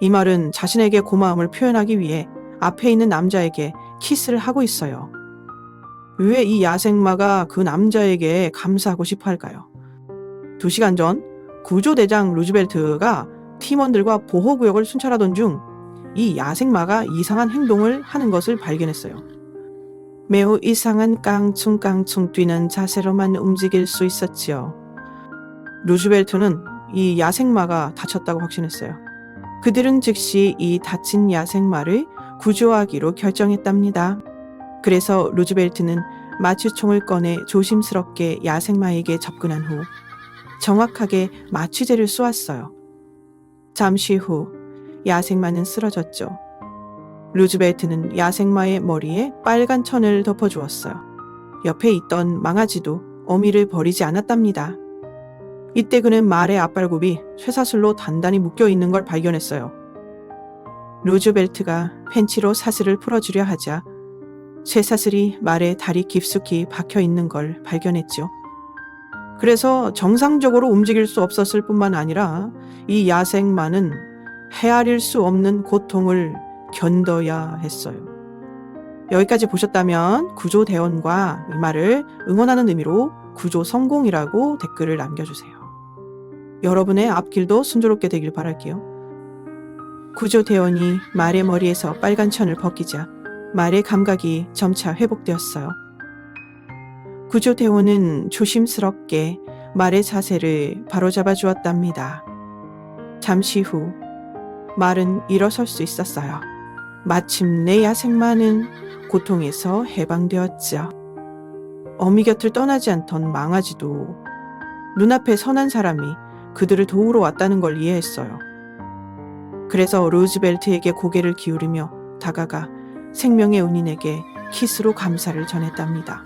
이 말은 자신에게 고마움을 표현하기 위해 앞에 있는 남자에게 키스를 하고 있어요. 왜 이 야생마가 그 남자에게 감사하고 싶어 할까요? 두 시간 전 구조대장 루즈벨트가 팀원들과 보호구역을 순찰하던 중 이 야생마가 이상한 행동을 하는 것을 발견했어요. 매우 이상한 깡충깡충 뛰는 자세로만 움직일 수 있었지요. 루즈벨트는 이 야생마가 다쳤다고 확신했어요. 그들은 즉시 이 다친 야생마를 구조하기로 결정했답니다. 그래서 루즈벨트는 마취총을 꺼내 조심스럽게 야생마에게 접근한 후 정확하게 마취제를 쏘았어요. 잠시 후 야생마는 쓰러졌죠. 루즈벨트는 야생마의 머리에 빨간 천을 덮어주었어요. 옆에 있던 망아지도 어미를 버리지 않았답니다. 이때 그는 말의 앞발굽이 쇠사슬로 단단히 묶여 있는 걸 발견했어요. 루즈벨트가 펜치로 사슬을 풀어주려 하자 쇠사슬이 말의 다리 깊숙이 박혀 있는 걸 발견했죠. 그래서 정상적으로 움직일 수 없었을 뿐만 아니라 이 야생마는 헤아릴 수 없는 고통을 견뎌야 했어요. 여기까지 보셨다면 구조대원과 이 말을 응원하는 의미로 구조 성공이라고 댓글을 남겨주세요. 여러분의 앞길도 순조롭게 되길 바랄게요. 구조대원이 말의 머리에서 빨간 천을 벗기자 말의 감각이 점차 회복되었어요. 구조대원은 조심스럽게 말의 자세를 바로잡아 주었답니다. 잠시 후 말은 일어설 수 있었어요. 마침내 야생마는 고통에서 해방되었죠. 어미 곁을 떠나지 않던 망아지도 눈앞에 선한 사람이 그들을 도우러 왔다는 걸 이해했어요. 그래서 루즈벨트에게 고개를 기울이며 다가가 생명의 은인에게 키스로 감사를 전했답니다.